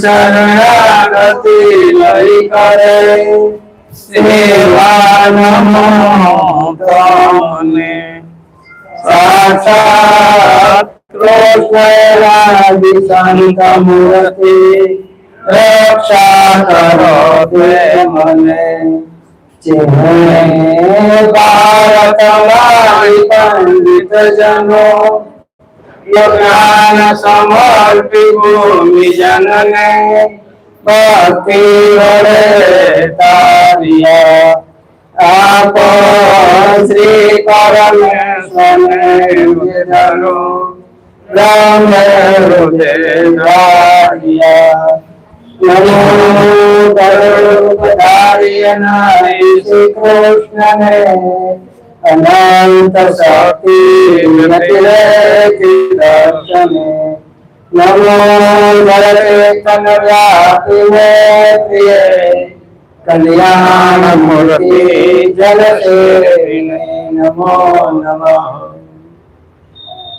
શરણાગતિ લઈ કરે સેવા નમો તમને સાક્ષાત કૃષ્ણ સંત મૂર્તિ રક્ષા કરો મને જેને ભારત મારી પંડિત જનો જ્ઞાન સમર્પી ભૂમિ જનને ભક્તિ વડે તારિયા આપો શ્રી પરમેશ્વરને કૃષ્ણને અનંત શક્તિ દર્શને નમો કલ્યાણ મૂર્તિ જલસેને નમો નમઃ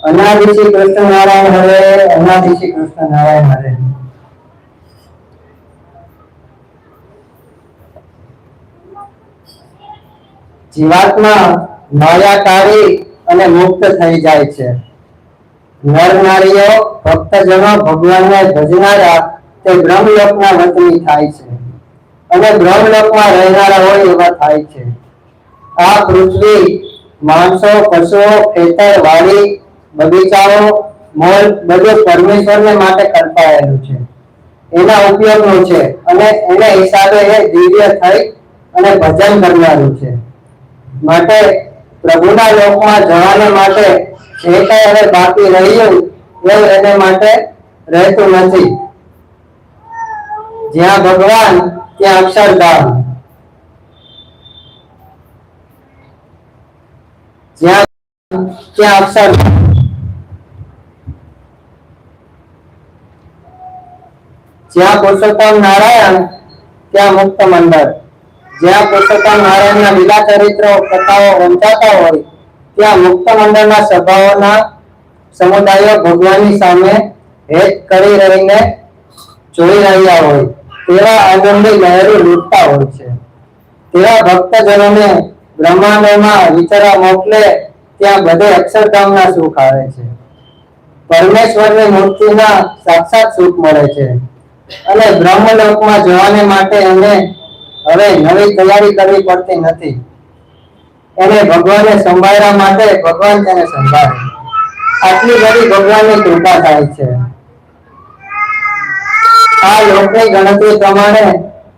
અનાદિ શ્રી કૃષ્ણ નારાયણ હરે અનાદિ શ્રી કૃષ્ણ નારાયણ હરે. જીવાત્મા માયાકારી અને મુક્ત થઈ જાય છે. નર નારીઓ ભક્તજનો ભગવાનને ભજનારા તે બ્રહ્મલોકના વતની થાય છે અને બ્રહ્મલોકમાં રહેનારા હોય એવા થાય છે. આ પૃથ્વી માણસો, પશુઓ, ખેતર, વાડી, બગીચાઓ, મોલ બધું પરમેશ્વરને માટે કલ્પાયેલું છે. એના ઉપયોગનું છે અને એને હિસાબે એ દિવ્ય થઈ અને ભજન કરનારું છે. માટે પ્રભુના લોકમાં જવાને માટે જે કઈ હવે બાકી રહ્યું એવું એને માટે રહેતું નથી. જ્યાં ભગવાન, ત્યાં અક્ષરધામ. જ્યાં, ત્યાં અક્ષર. જ્યાં પુરુષોત્તમ નારાયણ, ત્યાં મુક્ત મંડળ. જ્યાં પુરુષોત્તમ નારાયણના લીલા ચરિત્રો કથાઓ વંચાતા હોય, ત્યાં મુક્ત મંડળના સભાઓના સમુદાયો ભગવાનની સામે હેત કરી રહીને જોઈ રહ્યા હોય, તેવા આનંદની લહેરો લૂટતા હોય છે. તેવા ભક્તજનોને બ્રહ્માંડોમાં વિચારા મોકલે ત્યાં બધે અક્ષરધામના સુખ આવે છે. પરમેશ્વરની મૂર્તિના સાક્ષાત સુખ મળે છે. અને બ્રહ્મલોકમાં જવાને માટે એને હવે નવી તૈયારી કરવી પડતી નથી. એને ભગવાનને સંભાળવા માટે ભગવાન તેને સંભાળે. આટલી બધી ભગવાનની કૃપા થાય છે. આ લોકની ગણતરી પ્રમાણે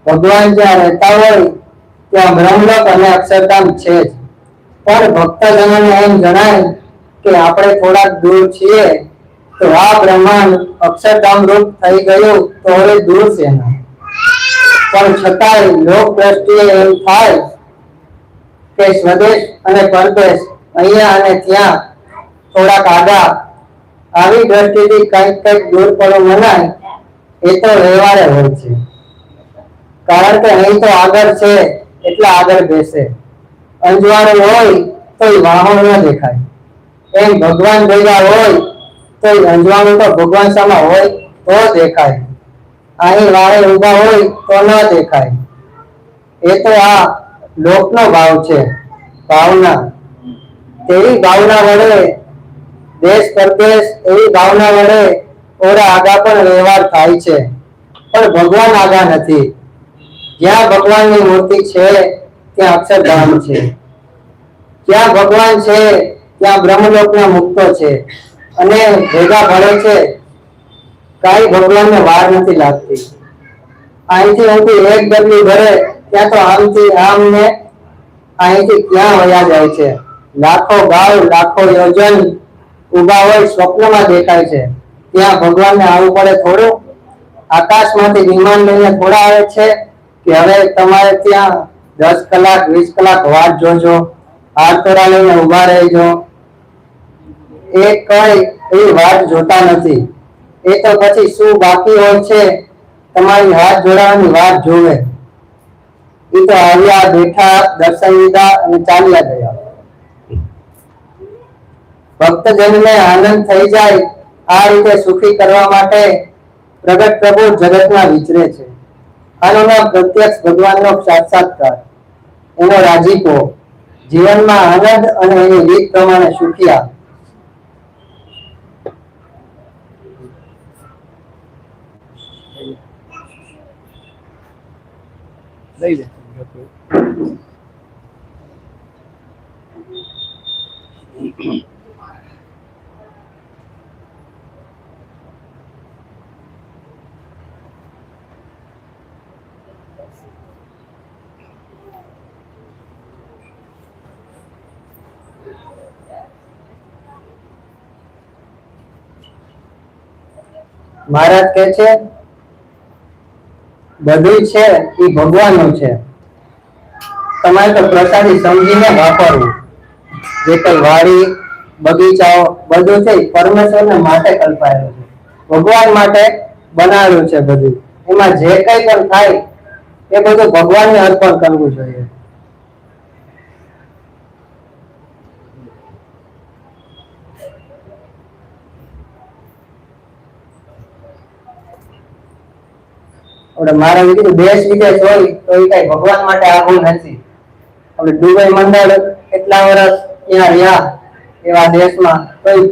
ભગવાન જ્યાં રહેતા હોય, ત્યાં બ્રહ્મલોક અને અક્ષરધામ છે જ. પણ ભક્તજનોને એમ જણાય કે આપણે થોડાક દૂર છીએ, તો આ બ્રહ્માંડ અક્ષરધામ રૂપ થઈ ગયું તો હવે દૂર છે એના પણ છતાંય લોક દ્રષ્ટિએ એમ થાય કે સ્વદેશ અને પરદેશ અહીંયા અને ત્યાં થોડાક આડા આવી દ્રષ્ટિથી કંઈક કંઈક દૂર પડો મનાય, એ તો વ્યવહારે હોય છે. કારણ કે અહીં તો આગળ છે, એટલે આગળ બેસે. અંજવાળું હોય તો એ વાહણ ન દેખાય. એમ ભગવાન ભેગા હોય તો અંજવાળું તો ભગવાન સામે હોય તો દેખાય. અહીં વાળે ઊભા હોય તો ન દેખાય. એ તો આ લોકનો ભાવ છે, ભાવના. તેવી ભાવના વડે દેશ પરદેશ એવી ભાવના વડે ઓરા આગા પણ વ્યવહાર થાય છે. પણ ભગવાન આગા નથી. જ્યાં ભગવાનની મૂર્તિ છે, ત્યાં અક્ષરધામ છે. જ્યાં ભગવાન છે, ત્યાં બ્રહ્મલોકના મુક્તો છે. અને ભેગા ભળે છે કાંઈ ભગવાનને વાર નથી લાગતી. અહીંથી અહીંથી એક ડગલી ભરે, ત્યાં તો આમથી આમ ને અહીંથી ક્યાં વયા જાય છે? લાખો ગાવ, લાખો યોજન ઊભા હોય, સ્વપ્નમાં દેખાય છે. ત્યાં ભગવાનને આવવું પડે થોડું. આકાશમાંથી વિમાન લઈને થોડા આવે છે કે હવે તમારે ત્યાં દસ કલાક, વીસ કલાક વાત જોજો. હાથોરા લઈને ઊભા રહેજો. એ કઈ એ વાટ જોતા નથી. એ તો પછી શું બાકી હોય છે? તમારી હાથ જોડાવાની વાત જોવે. એ તો આવ્યા, બેઠા, દર્શન લીધા અને ચાલ્યા ગયા. ભક્તજનને આનંદ થઈ જાય આ રીતે સુખી કરવા માટે પ્રગટ પ્રભુ જગતમાં વિચરે છે. આનો પ્રત્યક્ષ ભગવાનનો સાક્ષાત્કાર. એનો રાજીપો જીવનમાં આનંદ અને એની રીત પ્રમાણે સુખિયા લઈ લે. મહારાજ કે છે બધું છે એ ભગવાનનું છે. તમારે તો પ્રસાદી સમજીને વાપરવું. જે કઈ વાડી, બગીચાઓ, બધું છે પરમેશ્વરને માટે કલ્પાયેલું છે. ભગવાન માટે બનાવેલું છે બધું. એમાં જે કઈ પણ થાય, એ બધું ભગવાનને અર્પણ કરવું જોઈએ. આપણે મારા કીધું દેશ વિદેશ હોય તો એ કઈ ભગવાન માટે આવું નથી. આપણે દુબઈ, મંડળ, એટલા વર્ષ ત્યાં રહ્યા, એવા દેશમાં કોઈ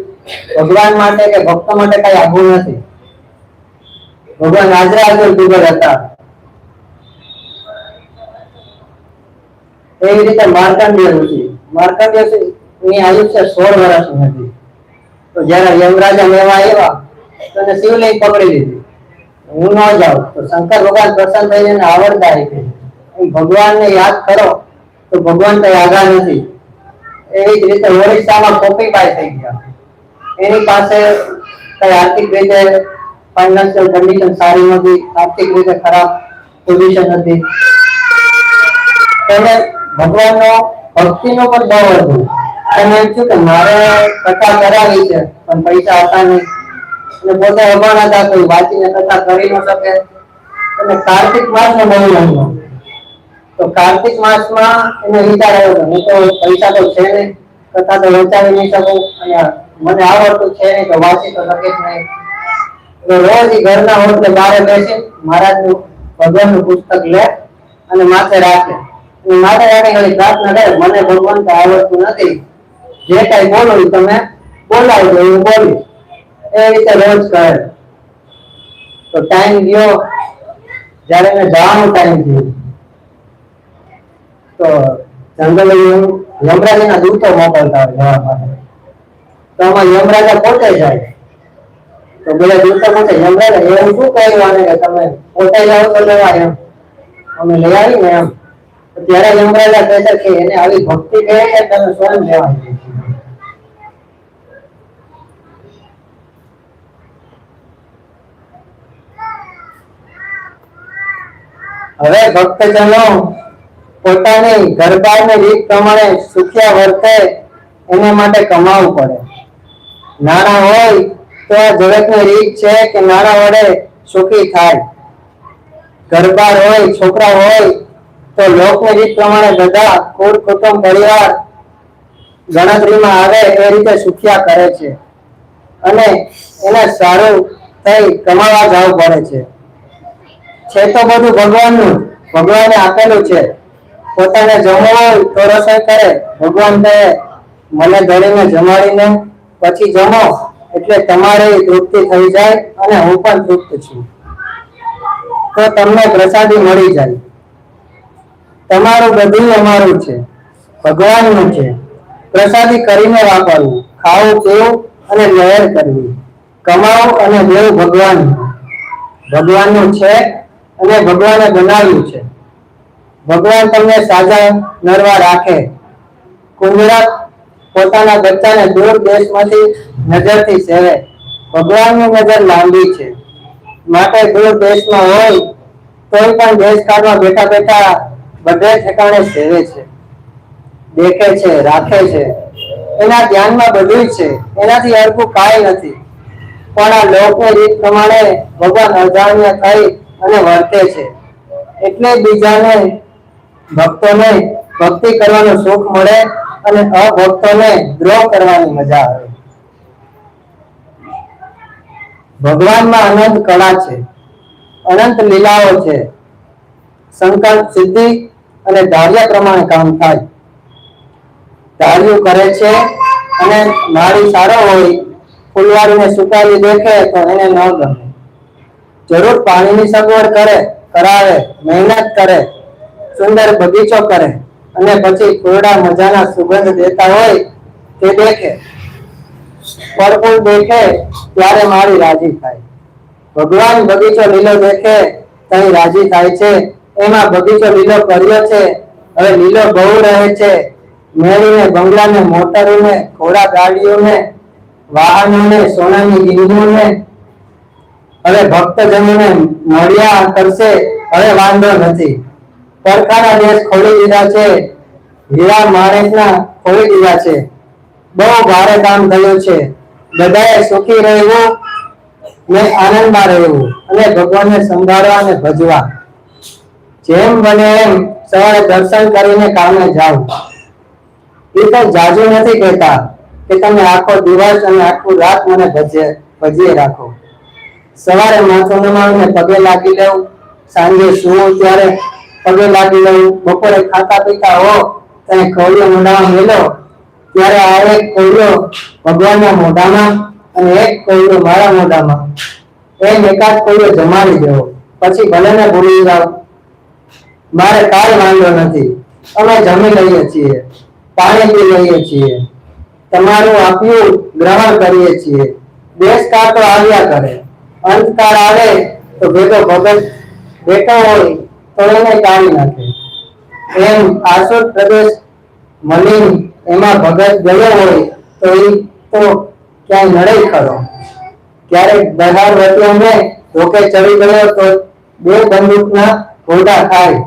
ભગવાન માટે કે ભક્તો માટે કઈ આવું નથી. ભગવાન હાજરા હાજર દુબઈ હતા. એવી રીતે માર્કંડેય ઋષિ, માર્કંડેયની આયુષ્ય સોળ વર્ષની હતી તો જયારે યમરાજા લેવા આવ્યા, તો શિવલિંગ પકડી લીધી. હું ન જાઉં. તો શંકર ભગવાન પ્રસન્ન થઈને આવડતા રીતે ભગવાન ભગવાનને યાદ કરો, તો ભગવાન કઈ આગા નથી. એવી જ રીતે ઓરિસ્સામાં કોપીબાઈ થઈ ગયા. એની પાસે કઈ આર્થિક રીતે ફાઇનાન્શિયલ કન્ડિશન સારી નથી આર્થિક રીતે ખરાબ પોઝિશન હતી. તેને ભગવાનનો ભક્તિનો પણ બહુ હતું. એને એમ કે મારે કથા કરાવી છે, પણ પૈસા હતા નહીં. અને પોતે અભણ હતા કોઈ વાંચીને કથા કરી ન શકે. અને કાર્તિક માસનો મહિનો તો કાર્તિક માસમાં એને વિચાર આવ્યો કે હું તો પૈસા તો છે નહીં, કથા તો વંચાવી નહીં શકું. અને મને આવડતું છે નહીં તો વાંચી તો શકીશ નહીં. એટલે રોજ ઈ ઘરના ઓટલે બારે બેસી, મહારાજનું ભગવાનનું પુસ્તક લે અને માથે રાખે. અને માથે રાખી ખાલી પ્રાર્થના કરે, મને ભગવાન તો આવડતું નથી. જે કઈ બોલો ઈ તમે બોલાવજો હું બોલીશ એ રીતે રોજ કરે તો ટાઈમ ગયો. જ્યારે મેં જવાનો ટાઈમ થયો. તો જંગલ યમરાજાના દૂતો મોકલતા જવા માટે. તો આમાં યમરાજા પોતે જાય. તો બધા દૂતો પોતે, યમરાજા એવું શું કહ્યું આને કે તમે પોતે જાઓ તો લેવા એમ. અમે લઈ આવીને એમ. ત્યારે યમરાજા કહે છે કે એને આવી ભક્તિ કહે છે તમે સ્વયં લેવા હવે ભક્તજનો પોતાની ઘરબારની રીત પ્રમાણે સુખ્યા વર્તે, એના માટે કમાવું પડે. નાણાં હોય તો આ જગતની રીત છે કે નાણાં વડે સુખી થાય. ઘરબાર હોય, છોકરા હોય, તો લોકની રીત પ્રમાણે બધા કુળ કુટુંબ પરિવાર ગણતરીમાં આવે એ રીતે સુખ્યા કરે છે. અને એને સારું થઈ કમાવા જવું પડે છે. છે તો બધું ભગવાનનું. ભગવાને આપેલું છે. પોતાને જમવું હોય તો રસોઈ કરે. ભગવાન કહે, મને ધણીને જમાડીને પછી જમો. એટલે તમારે તૃપ્તિ થઈ જાય અને હું પણ તૃપ્ત છું. તો તમને પ્રસાદી મળી જાય. તમારું બધું અમારું છે. ભગવાનનું છે. પ્રસાદી કરીને વાપરવું ખાવું, પીવું અને લહેર કરવી. કમાવું અને દેવું ભગવાનનું. ભગવાનનું છે અને ભગવાને બનાવ્યું છે. ભગવાન તમને સાજા નરવા રાખે. કુંજરા પોતાના બચ્ચાને દૂર દેશમાંથી નજરથી સેવે. ભગવાનની નજર લાંબી છે. માટે દૂર દેશમાં હોય કોઈ પણ દેશ કાળમાં બેઠા બેઠા બધે ઠેકાણે સેવે છે. દેખે છે, રાખે છે. એના ધ્યાનમાં બધું છે. એનાથી હરખું કાંઈ નથી. પણ આ લોકની રીત પ્રમાણે ભગવાન અજાણ્યા થઈ અને વર્તે છે. એટલે બીજાને ભક્તોને ભક્તિ કરવાનો સુખ મળે અને અભક્તોને દ્રોહ કરવાની મજા આવે. ભગવાનમાં અનંત કળા છે. અનંત લીલાઓ છે. સંકલ્પ સિદ્ધિ અને ધાર્ય પ્રમાણે કામ થાય. ધાર્યું કરે છે અને માળી સારો હોય ફૂલવાળીને સુકાવી દેખે તો એને ન ગમે. જરૂર પાણીની સગવડ કરે, કરાવે, મહેનત કરે, સુંદર બગીચો કરે અને પછી કોરડા મજાના સુગંધ દેતા હોય તે દેખે. ફળ દેખે ત્યારે મારી રાજી થાય. ભગવાન બગીચો લીલો દેખે તઈ રાજી થાય છે. એમાં બગીચો લીલો કર્યો છે. હવે લીલો બહુ રહે છે. મેળીને, બંગલાને, મોટરોને, ઘોડા ગાડીઓને, વાહનોને, સોનાની ગીંગોને હવે ભક્તજનોને મળ્યા કરશે, હવે વાંધો નથી. પરખાના દેશ ખોલી દીધા છે, હીરા માણેકના ખોલી દીધા છે. બહુ ભારે કામ થયું છે. બધાએ સુખી રહેવું ને આનંદમાં રહેવું અને ભગવાનને સંભાળવા અને ભજવા. જેમ બને એમ સવારે દર્શન કરીને કામે જાઓ. એ તો જાજુ નથી કહેતા કે તમે આખો દિવસ અને આખું રાત મને ભજે ભજીએ રાખો. સવારે માથું ને પગે લાગી લેવું. સાંજે સુવું ત્યારે પગે લાગી લેવું. બપોરે ખાતા પીતા હો ત્યારે કવડિયો મોઢામાં મેલો. ત્યારે આ એક કવડિયો ભગવાનના મોઢામાં અને એક કવડિયો મારા મોઢામાં. એમ એકાદ કવડિયો જમાડી દેવો. પછી ભલે ને ભૂલી જાઓ. મારે કાંઈ વાંધો નથી. અમે જમી લઈએ છીએ. પાણી પી લઈએ છીએ. તમારું આપ્યું ગ્રહણ કરીએ છીએ. દેશ કાળ તો આવ્યા કરે. અંતકાળ આવે તો ભેગો ભગત બેઠો હોય તો એને કાઢી નાખે. એમ આસોદ પ્રદેશ મલિન એમાં ભગત ગયો હોય તો એ તો ક્યાંય નડે ખરો. ક્યારેક દહાર વટીઓને રોકે ચડી ગયો તો બે બંદૂકના ઘોડા થાય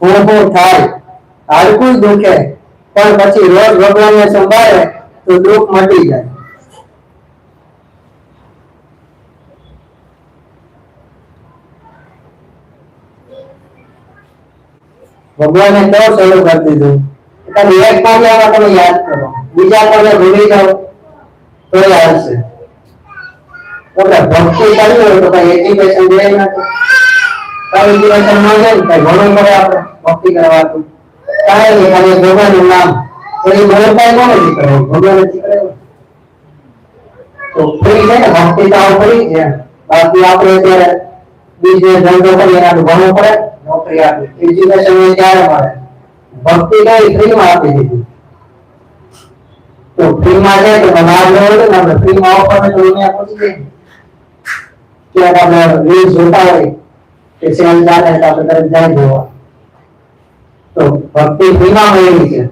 હું હું થાય. હાડકું દુખે, પણ પછી રોજ ભગવાનને સંભાળે તો દુઃખ મટી જાય. ભગવાને કયો શરૂ કરી દીધું? ખાલી એક પામ્યામાં તમે યાદ કરો. બીજા તમે ભૂલી જાઓ, તો આવશે. એટલે ભક્તિ કરવી હોય તો કઈ એજ્યુકેશન જોઈએ નથી કઈ એજ્યુકેશન ન જાય કઈ ભણવું પડે આપણે, ભક્તિ કરવાતું કાંઈ નહીં, ખાલી ભગવાનનું નામ. તો એ ભગવાન કોને શીખવાડે ભગવાને શીખવાડે તો ફ્રી છે ને, ભક્તિ તો ફ્રી છે. બાકી આપણે અત્યારે બીજે ધંધો કરીએ, એનાથી ભણવું પડે. નોકરી એજ્યુકેશન એ ક્યારે મળે? ભક્તિ કઈ ફ્રીમાં આપી દીધી. તો ફ્રીમાં છે તો બહાર જવું ને આપણે ફ્રીમાં ઓફર તો અહીંયા પહોંચી જઈએ ક્યાંક આપણે રીલ્સ જોતા હોય કે સેલ ચાલે તો આપણે તરત જાય જોવા. તો ભક્તિ ફ્રીમાં મળેલી છે.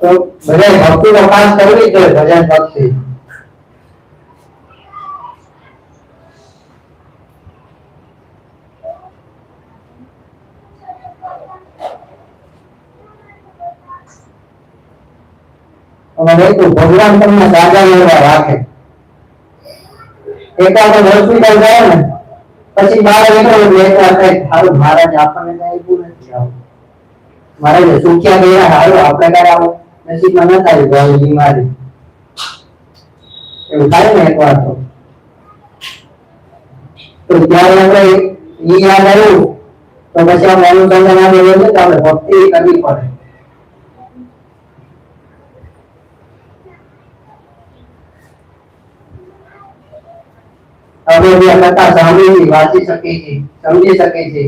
તો બધા ભક્તિ તો પાસ કરવી જ જોઈએ, ભજન ભક્તિ. અને એટલું ભગવાન તમને સાજા એવા રાખે. એકાદ હોસ્પિટલ જાય ને, પછી બહાર નીકળો એટલે એકવાર કઈ સારું મહારાજ, આપણને કઈ આપ્યું નથી આવું. મહારાજે સુખ્યા ગયા સારું આપણે કઈ આવું નસીબમાં ન થાય ભાઈ બીમારી. એવું થાય ને એકવાર તો. તો ત્યારે આપણે ઈ યાદ આવ્યું, તો પછી આપણે અનુસંધાન આવે તો આપણે ભક્તિ કરવી પડે. હવે કથા સાંભળી વાંચી શકે છે, સમજી શકે છે.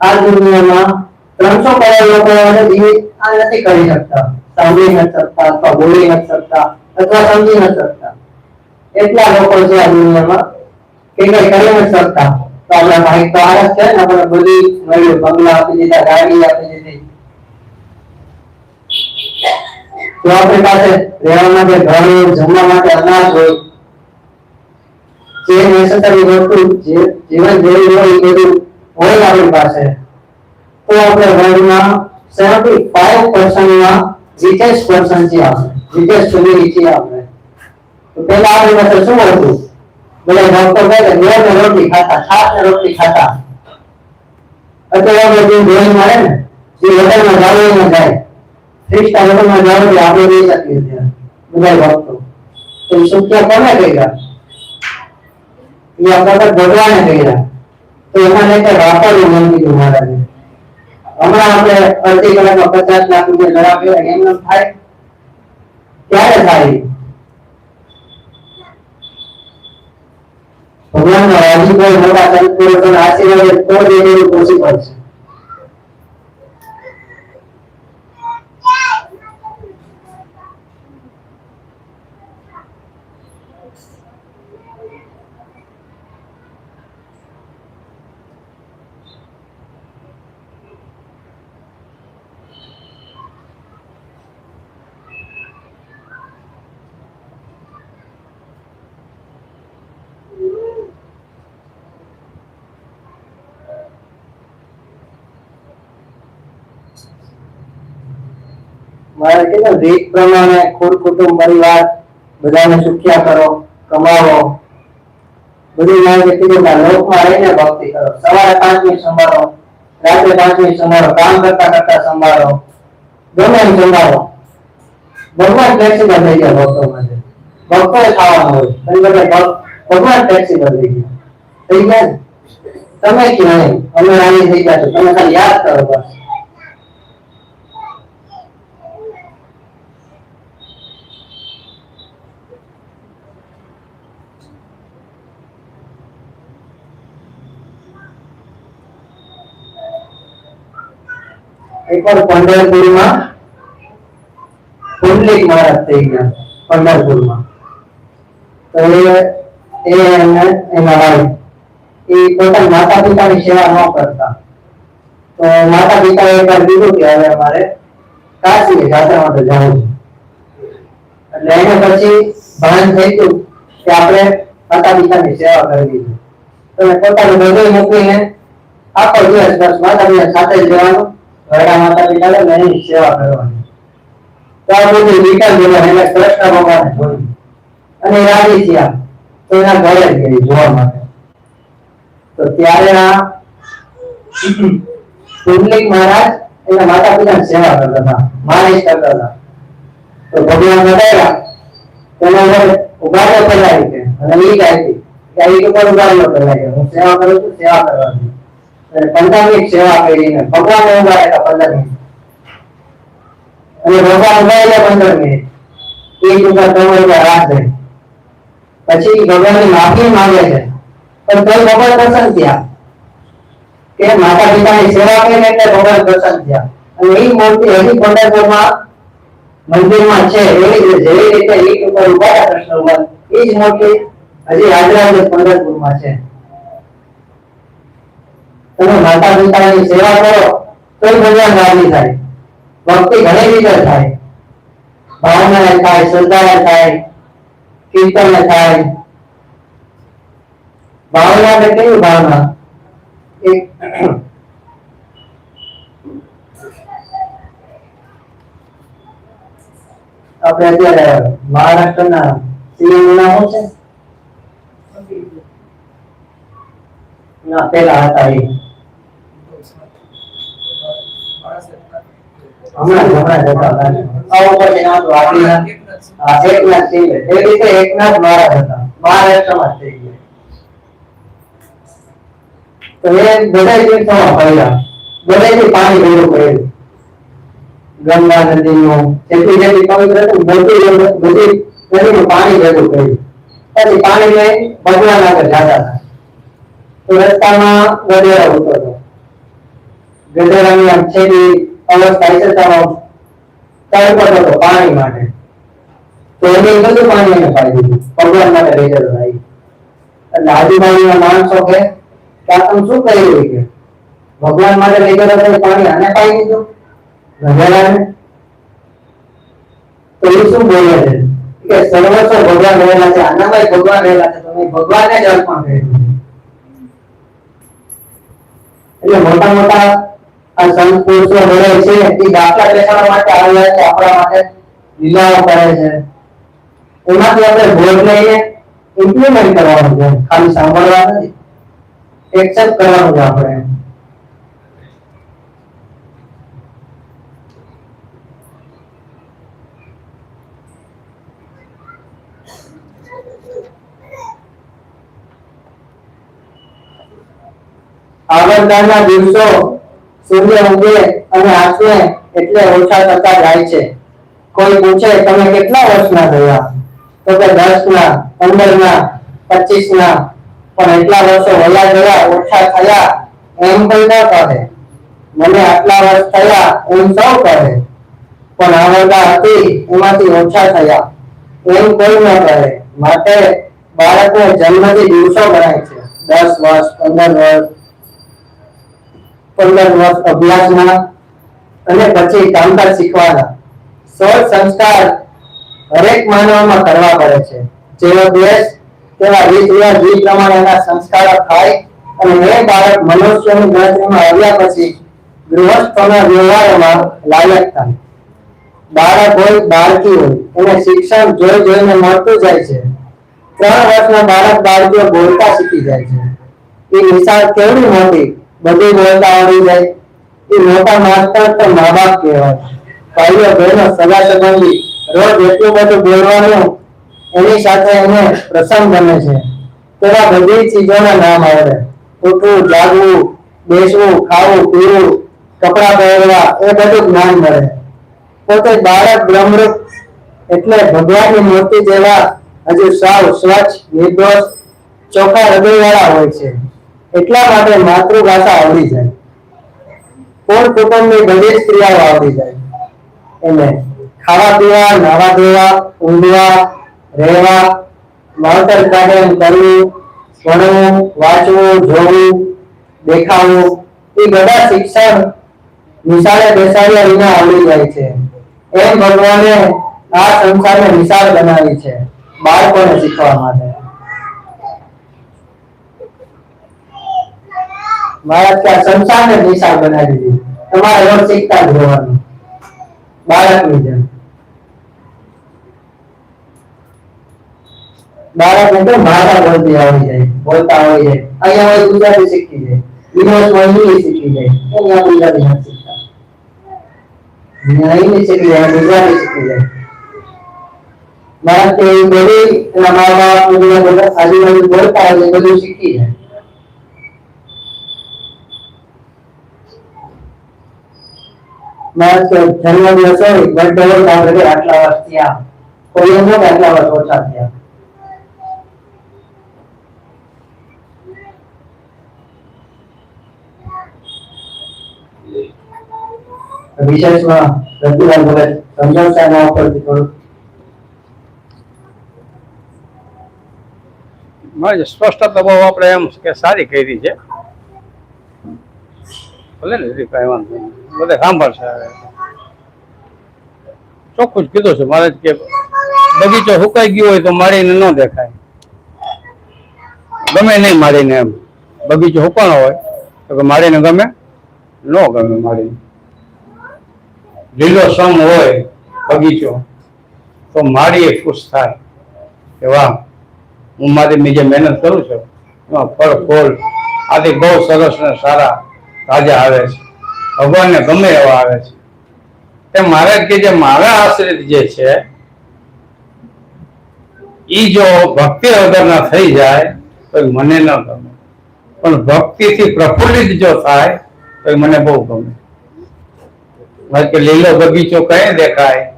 આ દુનિયામાં ત્રણસો કરોડ લોકો આ નથી કરી શકતા. સાંભળી ન શકતા, અથવા બોલી ન શકતા, અથવા સમજી ન શકતા. એટલા લોકો છે આ દુનિયામાં કે કઈ કરી ન શકતા. તો આપણા ભાઈ તો આરસ છે ને, આપણે બધી મળ્યું, બંગલા આપી દીધા, ગાડી આપી દીધી. તો આપણી પાસે રહેવા માટે ઘર જમવા માટે અનાજ હોય જે નેસેસરી વસ્તુ જીવન જેવી હોય એ બધું હોય આપણી પાસે તો આપણે વર્લ્ડમાં સેવન્ટી ફાઈવ પર્સન્ટમાં રિચેસ્ટ પર્સન છે આપણે રિચેસ્ટ ફેમિલી છે આપણે તો પહેલા આપણી પાસે શું હતું બધા ડોક્ટર કહે કે ગોળ ને રોટલી ખાતા છાશ ને રોટલી ખાતા અત્યારે આપણે જે જોઈ મળે ને જે હોટલમાં જાવ એમાં જાય થ્રી સ્ટાર હોટલમાં જાવ એટલે આપણે રહી શકીએ છીએ બધા ભક્તો તો એ શક્ય કોને કહી ગયા એ અપઘાત ભગવાને કર્યા તો એમાં નહીં કઈ વાપરવું મન કીધું મહારાજે હમણાં આપણે અડધી કલાકમાં પચાસ લાખ રૂપિયા લડાવ્યો એમ એમ થાય ક્યારે થાય ભગવાનનો હજી કોઈ મોટા સંત પુરુષોના આશીર્વાદ તો જ એ બધું પોસિબલ છે રીત પ્રમાણે, ખુદ કુટુંબ, પરિવાર, બધાને સુખ્યા કરો, કમાવો. બધું મારે કીધું લોકમાં રહીને ભક્તિ કરો. સવારે પાંચ મિનિટ સંભાળો, રાત્રે પાંચ મિનિટ સંભાળો, કામ કરતા કરતા સંભાળો, ગમે એમ સંભાળો. ભગવાન ફ્લેક્સિબલ થઈ ગયા ભક્તો માટે ભક્તો ખાવાનું હોય. તમે બધા ભગવાન ફ્લેક્સિબલ થઈ ગયા. થઈ ગયા તમે ક્યાં નહીં? અમે રાણી થઈ ગયા છો. તમે ખાલી યાદ કરો બસ. એકવાર પંઢરપુરમાં પુંડલિક સેવા ન કરતા. તો માતા પિતાએ એકવાર કીધું કે હવે અમારે કાશી જાત્રા માટે જવું એટલે એને પછી ભાન થઈ ગયું કે આપણે માતા પિતાની સેવા કરવી તો પોતાનું હૃદય મૂકીને આખો દિવસ બસ માતા પિતા સાથે જ રહેવાનું. ઘરડા માતા પિતાને નહીં સેવા કરવાની. તો આ બધું વિકલ જેવા એને કૃષ્ણ ભગવાને જોયું. અને રાજી થયા. તો એના ઘરે ગઈ જોવા માટે. તો ત્યારે આ પુંડલિક મહારાજ એના માતા પિતાની સેવા કરતા હતા, માલિશ કરતા હતા. તો ભગવાન બતાવ્યા તેના ઉપર તો કરાવી અને એ ગાયતી કે આ ઈટ ઉપર ઊભા ન કરાય હું સેવા કરું છું, સેવા કરવાની. પંદર મિનિટ સેવા કરીને ભગવાન ઊભા માફી માંગે છે. પણ તો ભગવાન પ્રસન્ન થયા. કે માતા પિતાની સેવા કરીને એટલે ભગવાન પ્રસન્ન થયા. અને એ મૂર્તિ હજી પંઢરપુરમાં મંદિરમાં છે. એવી જેવી રીતે ઈટ ઉપર ઊભા કૃષ્ણ ભગવાન એ જ મૂર્તિ હજી હાજરા પંઢરપુરમાં છે. તમે માતા પિતાની સેવા કરો તો ભગવાન રાજી થાય. ભક્તિ ઘણી રીતે થાય. ભાવના થાય શ્રદ્ધા થાય કીર્તન થાય. ભાવના એટલે કેવી ભાવના? એક આપણે અત્યારે મહારાષ્ટ્રના સીએમ નામ છે? ના પેલા હતા એ. હમણાં નદી નું જ હતા આવું પછી નામ આપણી ના હા, એકનાથ શિંદે રીતે એકનાથ મહારાજ હતા. મહારાષ્ટ્રમાં થઈ ગયા. તો એ બધા તીર્થોમાં ફર્યા બધાથી પાણી ભેગું કર્યું. ગંગા નદીનું જેટલી જેટલી પવિત્ર હતું બધી બધી નદીનું પાણી ભેગું કર્યું. પછી પાણી લઈ ભગવાન આગળ જતા હતા. તો રસ્તામાં ગધેડા ઉતરતો. ગધેડાની આમ છેલ્લી અવસ્થા છે તારો. તડપતો હતો પાણી માટે. તો એને બધું પાણી એને પાઈ દીધું. ભગવાન માટે રેજર ભાઈ. એટલે આજુબાજુના માણસો કે તમે શું કહી રહ્યું કે? ભગવાન માટે રેજર જતો પાણી આને પાઈ દીધું. ગધેડાને તો એ શું બોલે છે? કે સર્વસ્વ ભગવાન રહેલા છે આનામાં ભગવાન રહેલા છે, તમે ભગવાનને જ અર્પણ કરી એટલે મોટા મોટા આ સંત પુરુષો મળે છે. એ દાખલા બેસાડવા માટે આવ્યા છે આપણા માટે લીલાઓ કરે છે. એમાંથી આપણે ભોગ લઈને ઇમ્પ્લિમેન્ટ કરવાનું છે. ખાલી સાંભળવા નથી એક્સેપ્ટ કરવાનું છે આપણે. આવરદાના દિવસો સૂર્ય ઉગે અને આથમે એટલે ઓછા થતા જાય છે. કોઈ પૂછે, તમે કેટલા વર્ષના થયા? તો કે દસ ના પંદર ના પચીસ ના પણ એટલા વર્ષો વયા ગયા, ઓછા થયા, એમ કોઈ ન કહે. મને આટલા વર્ષ થયા, એમ સૌ કહે. પણ આવડતા હતી, એમાંથી ઓછા થયા. એમ કોઈ ન કહે. માટે બાળકને જન્મથી દિવસો ગણાય છે. દસ વર્ષ, પંદર વર્ષ પંદર વર્ષ અભ્યાસના અને પછી કામકાજ શીખવાના. સોળ સંસ્કાર હરેક માનવમાં કરવા પડે છે. જેવો દેશ તેવા રીત રિવાજ, રીત પ્રમાણેના સંસ્કાર થાય અને એ બાળક મનુષ્યની ગણતરીમાં આવ્યા પછી ગૃહસ્થોના વ્યવહારોમાં લાયક થાય. બાળક હોય, બાળકી હોય, એને શિક્ષણ જોઈ જોઈને મળતું જાય છે. ત્રણ વર્ષના બાળક બાળકીઓ બોલતા શીખી જાય છે. એ નિશાળ કેવડી મોટી બધું બોલતા આવડી જાય. એ મોટા માસ્ટર તો મા બાપ કહેવાય. ભાઈઓ, બહેનો સગા સંબંધી રોજ એટલું બધું બોલવાનું એની સાથે એને પ્રસંગ બને છે. તેવા બધી ચીજોના નામ આવડે ઉઠવું, જાગવું, બેસવું, ખાવું, પીવું, કપડાં પહેરવા, એ બધું જ્ઞાન મળે. પોતે બાળક, બ્રહ્મરૂપ એટલે ભગવાનની મૂર્તિ જેવા હજુ સાવ સ્વચ્છ, નિર્દોષ, ચોખ્ખા હૃદયવાળા હોય છે. એટલા માટે માતૃભાષા આવડી જાય. કોણ કુટુંબની બધી જ ક્રિયાઓ આવડી જાય. એને ખાવા પીવા, નાવા ધોવા, ઊંઘવા, રહેવા માવતર કાઢેમ કરવું, ભણવું, વાંચવું, જોવું, દેખાવું, એ બધા શિક્ષણ નિશાળે બેસાડ્યા વિના આવડી જાય છે. એમ ભગવાને આ સંસારને નિશાળ બનાવી છે બાળકોને શીખવા માટે. મહારાજ ત્યાં સંસારને નિશાળ બનાવી દીધી. તમારે રોજ શીખતા જ રહેવાનું. બાળકની જેમ. બાળકને તો ભાષા બોલતી આવી જાય, બોલતા હોય જાય અહીંયા હોય ગુજરાતી શીખી જાય. વિદેશમાં ઇંગ્લિશ શીખી જાય. અહીંયા ગુજરાતી નથી શીખતા. ઇંગ્લિશ શીખી જાય ગુજરાતી શીખી જાય. બાળક તે બધી એના મા બાપ બધા આજુબાજુ બોલતા હોય બધું શીખી જાય માણસ કે જન્મ દિવસ હોય બર્થડે હોય તો આપણે કહીએ આટલા વર્ષ થયા કોઈ એમ ન કે આટલા વર્ષ ઓછા થયા વિશેષમાં રતિલાલ ભગત સમજાવશે આના ઉપરથી થોડું મારી સ્પષ્ટતા બહુ આપણે એમ કે સારી કરી છે. ભલે ને કાંઈ વાંધો બધે સાંભળશે ચોખ્ખું જ કીધું છે મારે કે, બગીચો સુકાઈ ગયો હોય તો મારીને ન દેખાય. ગમે નહીં મારીને એમ. બગીચો સુકાણો હોય તો કે મારીને ગમે, ન ગમે મારીને લીલો સમ હોય બગીચો, તો મારી ખુશ થાય. કે વાહ, હું મારી ની જે મહેનત કરું છું. એમાં ફળ, ફૂલ આદિ બહુ સરસ ને સારા તાજા આવે છે. ભગવાનને ગમે એવા આવે છે. તે મારે કે જે મારા આશ્રિત જે છે એ જો ભક્તિ વગરના થઈ જાય તો મને ન ગમે. પણ ભક્તિથી પ્રફુલ્લિત જો થાય તો મને બહુ ગમે. કે, લીલો બગીચો કઈ દેખાય?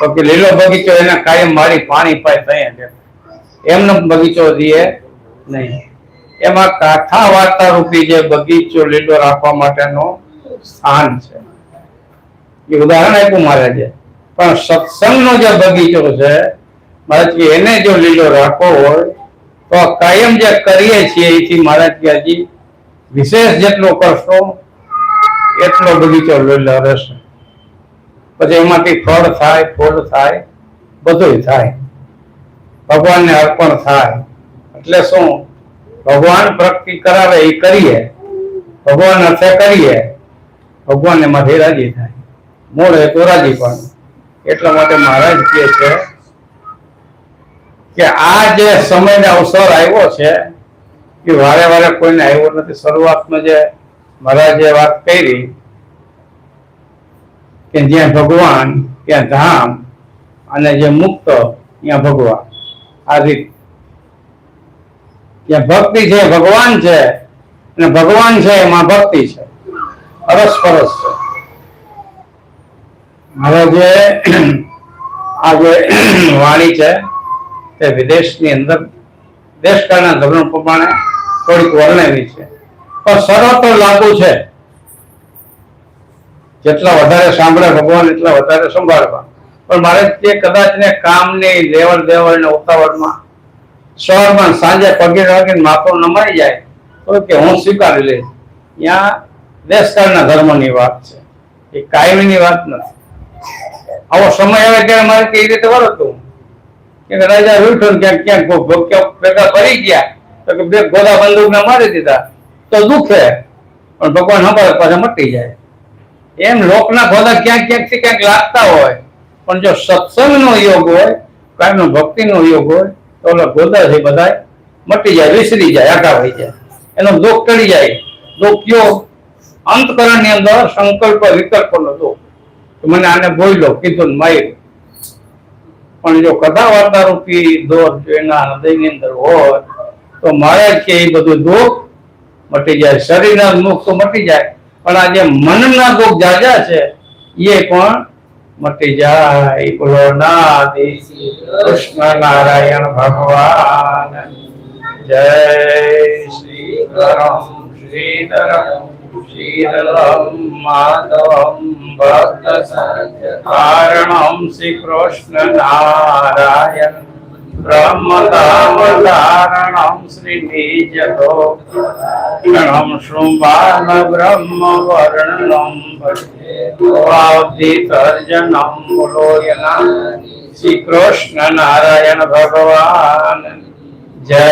તો કે, લીલો બગીચો એને કાયમ મારી પાણી પાય તઈ દેખાય. એમનો બગીચો દઈએ નહીં. એમાં કાંઠા વાર્તા રૂપી જે બગીચો લીલો રાખવા માટેનો સ્થાન છે. એ ઉદાહરણ આપ્યું મહારાજે. પણ સત્સંગનો જે બગીચો છે મહારાજ એને જો લીલો રાખવો હોય, તો કાયમ જે કરીએ છીએ એથી મહારાજ કે હજી વિશેષ જેટલો કરશો એટલો બગીચો લીલો રહેશે. પછી એમાંથી ફળ થાય, ફૂલ થાય બધું થાય. ભગવાનને અર્પણ થાય. એટલે શું? ભગવાન પ્રગતિ કરાવે એ કરીએ, ભગવાન અર્થે કરીએ, ભગવાન એમાંથી રાજી થાય. મૂળ હેતુ રાજી પણ. એટલા માટે મહારાજ કહે છે કે આ જે સમયને અવસર આવ્યો છે, એ વારે વારે કોઈને આવ્યો નથી. શરૂઆતમાં જે મહારાજે વાત કરી કે જ્યાં ભગવાન, ત્યાં ધામ અને જે મુક્ત, ત્યાં ભગવાન. આ રીત ભક્તિ છે, ભગવાન છે. અને ભગવાન છે, એમાં ભક્તિ છે. અરસપરસ છે. હવે જે આ જે વાણી છે, તે વિદેશની અંદર દેશકાળના ધોરણ પ્રમાણે થોડીક વર્ણવી છે. પણ સર્વત્ર લાગુ છે. જેટલા વધારે સાંભળે ભગવાન, એટલા વધારે સંભાળવા. પણ મારે તે કદાચ ને કામની લેવડ દેવડ ને ઉતાવળમાં સવારમાં સાંજે પગે લાગીને માપો નમાઈ જાય તો કે હું સ્વીકારી લઈશ. ત્યાં દેશકાળના ધર્મની વાત છે. એ કાયમીની વાત નથી. આવો સમય આવે ત્યારે મારે કઈ રીતે વર્તું કે રાજા વિઠ્ઠલ ક્યાંક ક્યાંક ભો- ભો- ક્યાંક ભેગા ફરી ગયા. તો કે બે ગોદા બંદૂકને મારી દીધા. તો દુખે પણ ભગવાન હંભાવે પાછા મટી જાય. એમ લોકના ગોદા ક્યાંક ક્યાંકથી ક્યાંક લાગતા હોય, પણ જો સત્સંગનો યોગ હોય, કાયમનો ભક્તિનો યોગ હોય તો ઓલા ગોદા છે બધા મટી જાય, વિસરી જાય, આઘા થઈ જાય. એનો દુઃખ ટળી જાય. દુઃખ કયો? અંતકરણની અંદર સંકલ્પ, વિકલ્પનો દુઃખ કે મને આને બોલ્યો, કીધું માયું પણ જો કથા વાર્તા રૂપી દોર જો એના હૃદયની અંદર હોય, તો મારે છે એ બધું દુઃખ મટી જાય. શરીરના દુઃખ તો મટી જાય. પણ આ જે મનના દુઃખ જાજા છે, એ પણ મટી જાય બોલો ના કૃષ્ણ નારાયણ ભગવાન. જય શ્રી શ્રીધરમ શ્રીધરમ માધવમ ભક્ત કારણમ શ્રી કૃષ્ણ નારાયણ. બ્રહ્મદામધારણમ શ્રી નિજતો ગણમ શૃંભાન બ્રહ્મ વર્ણનમ તર્જનમ બોલોયના શ્રી કૃષ્ણ નારાયણ ભગવાન જય